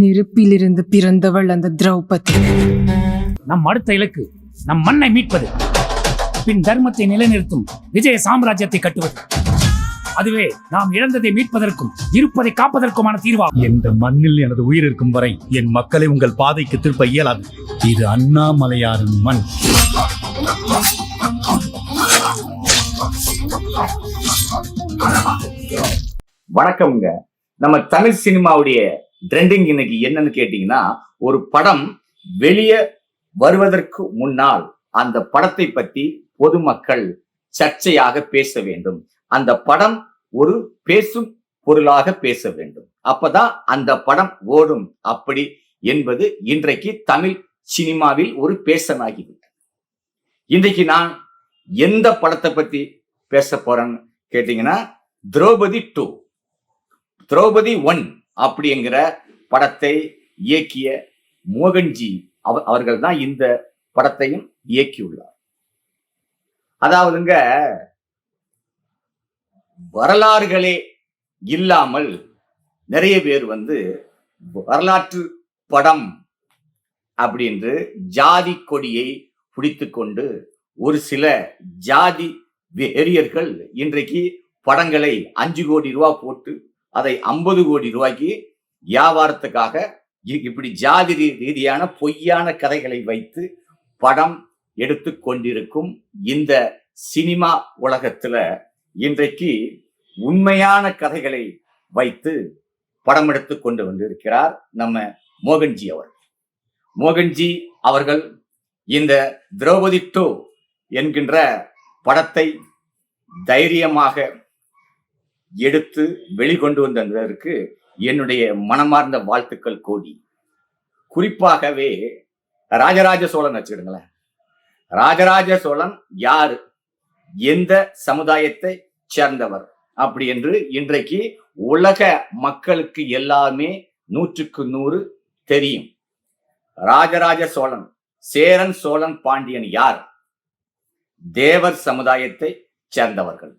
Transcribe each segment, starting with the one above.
நெருப்பிலிருந்து பிறந்தவள் அந்த திரௌபதி. நம் அடுத்த இலக்கு நம் மண்ணை மீட்பது. பின் தர்மத்தை நிலைநிறுத்தும் விஜய சாம்ராஜ்யத்தை கட்டுவது. அதுவே நாம் இழந்ததை மீட்பதற்கும் இருப்பதை காப்பதற்குமான தீர்வாகும். இந்த மண்ணில் எனது உயிர் இருக்கும் வரை என் மக்களை உங்கள் பாதைக்கு திருப்ப இயலாது. இது அண்ணாமலையாரின் மண். வணக்கம்ங்க. நம்ம தமிழ் சினிமாவுடைய ட்ரெண்டிங் இன்னைக்கு என்னன்னு கேட்டீங்கன்னா ஒரு படம் வெளியே வருவதற்கு முன்னால் அந்த படத்தை பத்தி பொதுமக்கள் சர்ச்சையாக பேச வேண்டும். அந்த படம் ஒரு பேசும் பொருளாக பேச வேண்டும். அப்பதான் அந்த படம் ஓடும் அப்படி என்பது இன்றைக்கு தமிழ் சினிமாவில் ஒரு பேசனாகிவிட்டது இன்றைக்கு நான் எந்த படத்தை பத்தி பேச போறேன்னு கேட்டீங்கன்னா திரௌபதி டூ திரௌபதி ஒன் அப்படிங்கிற படத்தை இயக்கிய மோகன்ஜி அவ- அவர்கள் தான் இந்த படத்தையும் இயக்கியுள்ளார். அதாவதுங்க வரலாறுகளே இல்லாமல் நிறைய பேர் வந்து வரலாற்று படம் அப்படின்று ஜாதி கொடியை பிடித்து கொண்டு ஒரு சில ஜாதி வெறியர்கள் இன்றைக்கு படங்களை அஞ்சு கோடி ரூபா போட்டு அதை ஐம்பது கோடி ரூபாய்க்கு வியாபாரத்துக்காக இ- இப்படி ஜாதி ரீ- ரீதியான பொய்யான கதைகளை வைத்து படம் எடுத்து கொண்டிருக்கும் இந்த சினிமா உலகத்துல இன்றைக்கு உண்மையான கதைகளை வைத்து படம் எடுத்து கொண்டு வந்திருக்கிறார் நம்ம மோகன்ஜி அவர்கள் மோகன்ஜி அவர்கள் இந்த திரௌபதி டூ என்கின்ற படத்தை தைரியமாக எடுத்து வெளிக்கொண்டு வந்ததற்கு என்னுடைய மனமார்ந்த வாழ்த்துக்கள் கோடி. குறிப்பாகவே ராஜராஜ சோழன் வச்சுக்கிடுங்களேன். ராஜராஜ சோழன் யார்? எந்த சமுதாயத்தை சேர்ந்தவர்? அப்படி என்று இன்றைக்கு உலக மக்களுக்கு எல்லாமே நூற்றுக்கு நூறு தெரியும். ராஜராஜ சோழன் சேரன் சோழன் பாண்டியன் யார்? தேவர் சமுதாயத்தை சேர்ந்தவர்கள்.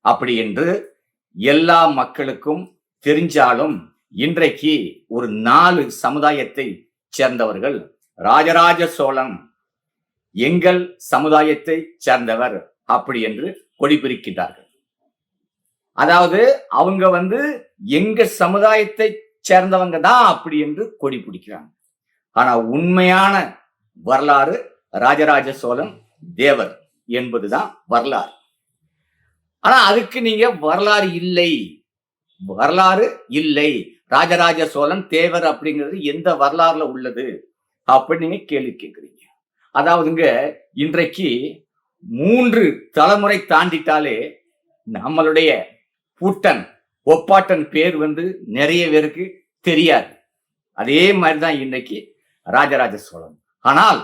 அப்படி என்று எல்லா மக்களுக்கும் தெரிஞ்சாலும் இன்றைக்கு ஒரு நாலு சமுதாயத்தை சேர்ந்தவர்கள் ராஜராஜ சோழன். எங்கள் சமுதாயத்தை சேர்ந்தவர் அப்படி என்று கொடி பிரிக்கின்றார்கள் அதாவது அவங்க வந்து எங்க சமுதாயத்தை சேர்ந்தவங்க தான் அப்படி என்று கொடி பிடிக்கிறாங்க ஆனா உண்மையான வரலாறு ராஜராஜ சோழன் தேவர் என்பதுதான் வரலாறு. ஆனா அதுக்கு நீங்க வரலாறு இல்லை. வரலாறு இல்லை. ராஜராஜ சோழன் தேவர் அப்படிங்கிறது எந்த வரலாறுல உள்ளது? அப்படின்னு நீங்க கேள்வி கேட்குறீங்க. அதாவதுங்க இன்றைக்கு மூன்று தலைமுறை தாண்டிட்டாலே நம்மளுடைய பூட்டன் ஒப்பாட்டன் பேர் வந்து நிறைய பேருக்கு தெரியாது. அதே மாதிரி தான் இன்னைக்கு ராஜராஜ சோழன். ஆனால்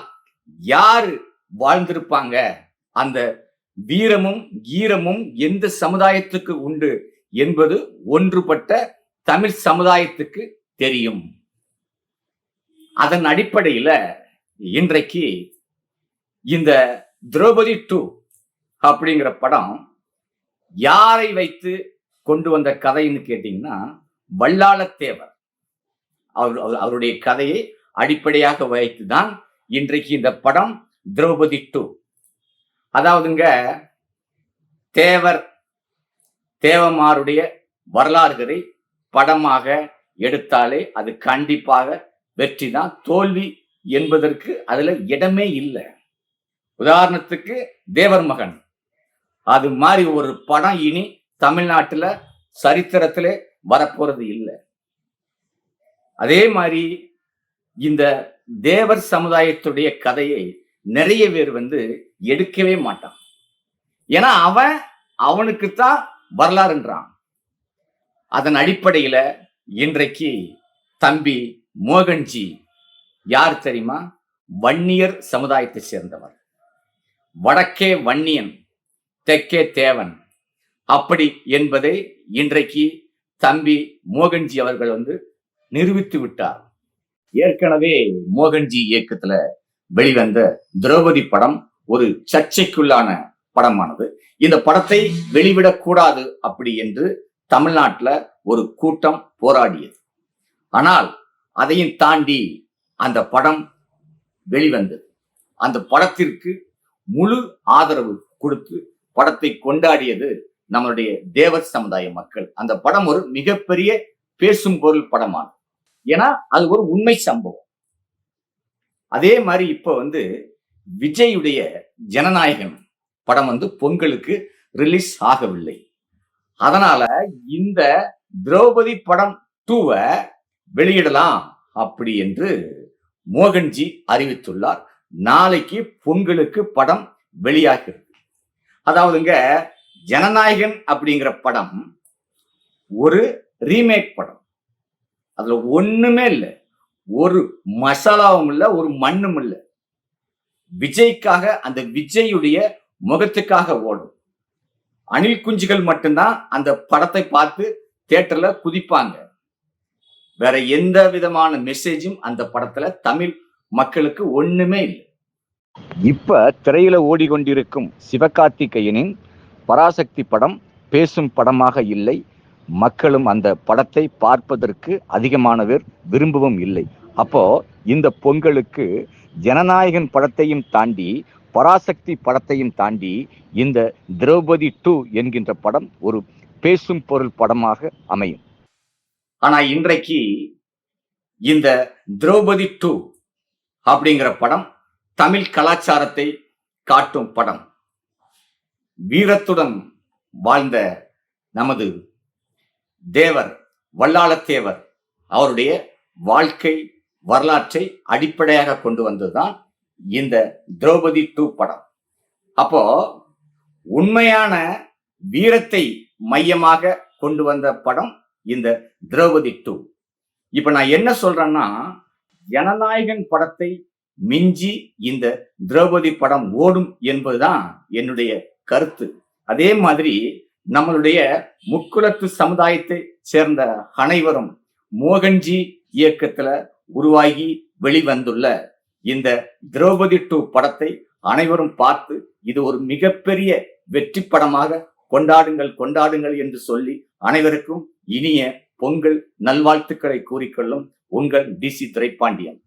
யாரு வாழ்ந்திருப்பாங்க? அந்த வீரமும் கீரமும் எந்த சமுதாயத்துக்கு உண்டு என்பது ஒன்றுபட்ட தமிழ் சமுதாயத்துக்கு தெரியும். அதன் அடிப்படையில இன்றைக்கு இந்த திரௌபதி டூ அப்படிங்கிற படம் யாரை வைத்து கொண்டு வந்த கதைன்னு கேட்டீங்கன்னா வல்லாளத்தேவர். அவர் அவர்- அவருடைய கதையை அடிப்படையாக வைத்து தான் இன்றைக்கு இந்த படம் திரௌபதி டூ. அதாவதுங்க தேவர் தேவமாருடைய வரலாறுகளை படமாக எடுத்தாலே அது கண்டிப்பாக வெற்றி தான் தோல்வி என்பதற்கு அதுல இடமே இல்லை. உதாரணத்துக்கு தேவர் மகன். அது மாதிரி ஒரு படம் இனி தமிழ்நாட்டில் சரித்திரத்தில் வரப்போறது இல்லை. அதே மாதிரி இந்த தேவர் சமுதாயத்துடைய கதையை நிறைய பேர் வந்து எடுக்கவே மாட்டான். ஏன்னா அவன் அவனுக்குத்தான் வரலாறுன்றான். அதன் அடிப்படையில இன்றைக்கு தம்பி மோகன்ஜி யார் தெரியுமா? வன்னியர் சமுதாயத்தை சேர்ந்தவர். வடக்கே வன்னியன் தெற்கே தேவன். அப்படி என்பதை இன்றைக்கு தம்பி மோகன்ஜி அவர்கள் வந்து நிரூபித்து விட்டார். ஏற்கனவே மோகன்ஜி இயக்கத்துல வெளிவந்த திரௌபதி படம் ஒரு சர்ச்சைக்குள்ளான படமானது. இந்த படத்தை வெளிவிடக்கூடாது அப்படி என்று தமிழ்நாட்டுல ஒரு கூட்டம் போராடியது. ஆனால் அதையும் தாண்டி அந்த படம் வெளிவந்தது. அந்த படத்திற்கு முழு ஆதரவு கொடுத்து படத்தை கொண்டாடியது நம்மளுடைய தேவர் சமுதாய மக்கள். அந்த படம் ஒரு மிகப்பெரிய பேசும் பொருள் படமானது. ஏன்னா அது ஒரு உண்மை சம்பவம். அதே மாதிரி இப்போ வந்து விஜயுடைய ஜனநாயகன் படம் வந்து பொங்கலுக்கு ரிலீஸ் ஆகவில்லை. அதனால இந்த திரௌபதி படம் டூவை வெளியிடலாம் அப்படி என்று மோகன்ஜி அறிவித்துள்ளார். நாளைக்கு பொங்கலுக்கு படம் வெளியாகிறது. அதாவதுங்க ஜனநாயகன் அப்படிங்கிற படம் ஒரு ரீமேக் படம். அதுல ஒண்ணுமே இல்லை. ஒரு மசாலாவும் இல்லை ஒரு மண்ணும் இல்லை. விஜய்க்காக அந்த விஜயுடைய முகத்துக்காக ஓடும். அணில் குஞ்சுகள் மட்டும்தான் அந்த படத்தை பார்த்து தேட்டர்ல குதிப்பாங்க. வேற எந்த விதமான மெசேஜும் அந்த படத்துல தமிழ் மக்களுக்கு ஒண்ணுமே இல்லை. இப்ப திரையில ஓடிக்கொண்டிருக்கும் சிவகார்த்திகேயனின் பராசக்தி படம் பேசும் படமாக இல்லை. மக்களும் அந்த படத்தை பார்ப்பதற்கு அதிகமானவர் விரும்பவும் இல்லை. அப்போ இந்த பொங்கலுக்கு ஜனநாயகன் படத்தையும் தாண்டி பராசக்தி படத்தையும் தாண்டி இந்த திரௌபதி டூ என்கின்ற படம் ஒரு பேசும் பொருள் படமாக அமையும். ஆனா இன்றைக்கு இந்த திரௌபதி டூ அப்படிங்கிற படம் தமிழ் கலாச்சாரத்தை காட்டும் படம். வீரத்துடன் வாழ்ந்த நமது தேவர் வல்லாளத்தேவர் அவருடைய வாழ்க்கை வரலாற்றை அடிப்படையாக கொண்டு வந்ததுதான் இந்த திரௌபதி டூ படம். அப்போ உண்மையான வீரத்தை மையமாக கொண்டு வந்த படம் இந்த திரௌபதி டூ. இப்ப நான் என்ன சொல்றேன்னா ஜனநாயகன் படத்தை மிஞ்சி இந்த திரௌபதி படம் ஓடும் என்பதுதான் என்னுடைய கருத்து. அதே மாதிரி நம்மளுடைய முக்குலத்து சமுதாயத்தை சேர்ந்த அனைவரும் மோகன்ஜி இயக்கத்துல உருவாகி வெளிவந்துள்ள இந்த திரௌபதி டூ படத்தை அனைவரும் பார்த்து இது ஒரு மிகப்பெரிய வெற்றி படமாக கொண்டாடுங்கள் கொண்டாடுங்கள் என்று சொல்லி அனைவருக்கும் இனிய பொங்கல் நல்வாழ்த்துக்களை கூறிக்கொள்ளும் உங்கள் டிசி துரைப்பாண்டியன்.